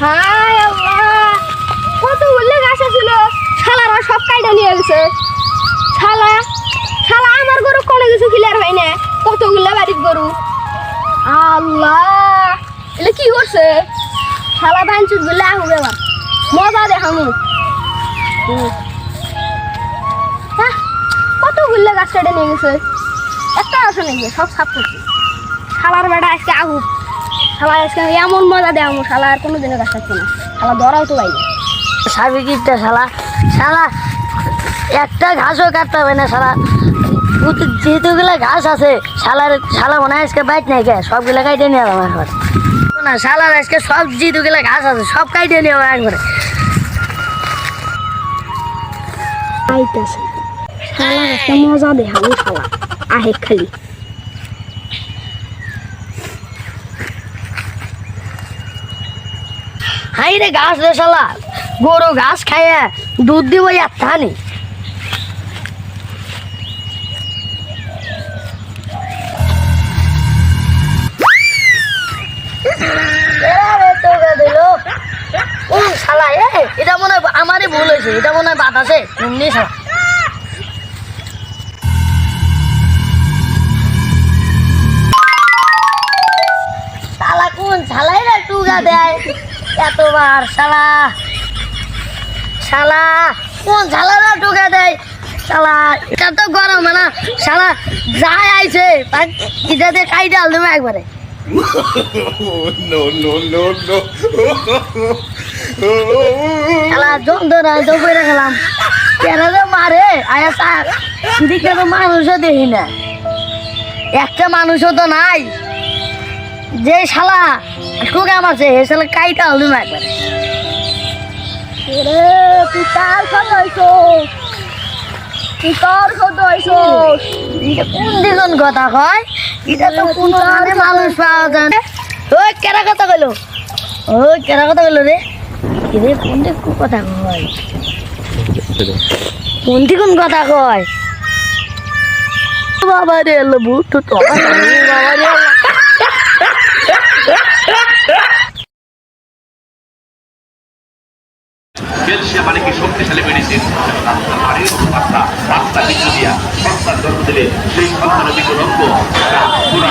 হায় আল্লাহ! কত উল্লে গাছ ছিল। শালারা সব কাইটা নিয়ে গেছে। শালা শালা আমার গরু কোনো কিছু ক্লিয়ার হয় না। কতগুলো বাড়ির গরু। আল্লাহ! এলে কি করছে শালা চুটগুলো আহুবে এবার মজা দেখামু। হ্যাঁ, কতগুলো গাছ কেটে নিয়ে গেছে। একটা আসে নাকি সব সাফ করছে শালার বেটা আজকে আহুক শালা আজকে এমন মজা দেয় আমার শালা আর কোনোদিনও গাছ কাটছে না। শালা ধরাও তো পাইনি সাবিকিটা শালা? শালা একটা ঘাসও কাটতে হবে না শালা। যেহেতুগুলা ঘাস আছে শালার শালা মনে হয় আজকে বাইক নাই কে? সবগুলা কাইটে নিয়ে যাব একবার না শালার আজকে সব যেহেতুগুলা ঘাস আছে সব কাইটে নিয়ে যাব একবারে মজা দেখাবো শালা। আহে খালি। হাই রে ঘাস রে শালা। গরু ঘাস খাইয়া দুধ দিব একটা নি শালা, এ, এটা মনে হয় আমারই ভুল হয়েছে, এটা মনে হয় বাতাসে। এমনি শালা শালা কোন শালাই রে টুকা দেয়? এতবার শালা। শালা কোন শালারা ঢুকে দেয়? শালা এটা তো গরম না। শালা যাই আইছে ইটাতে কাই ডাল দেবে একবারে. শালা যন্ত্রণা তো করে খেলাম কেন যে মারে? আয়া দিকে তো মানুষও দেখি না। একটা মানুষও তো নাই। যে শালা টুকা আছে হে শালা কাইটা ডাল দেবে একবারে। রে তুই কার তুই এটা কোন কথা কয়? এটা তো কোন গানে মানুষ পাওয়া যায় না। ওই কেরা কথা কইলো? ওই কেরা কথা কইলো রে? রে কোন দিক কথা কয়? কোন কথা কয়? বাবা রে তো। বাবা রে ক্যালসিয়াম মানে কি শক্তিশালী মেডিসিন রাস্তার বাড়ির রাস্তা রাস্তা কিছু দিয়া। সন্তান জন্ম দিলে সেই সন্তানের দিকে রক্ত পুরা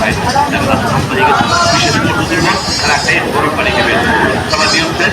হয়। হয়ে গেছে, বিশেষ পদ্ধতির পর তারা খেয়ে গরম পানি খেবেন সবাই নিয়ম দেন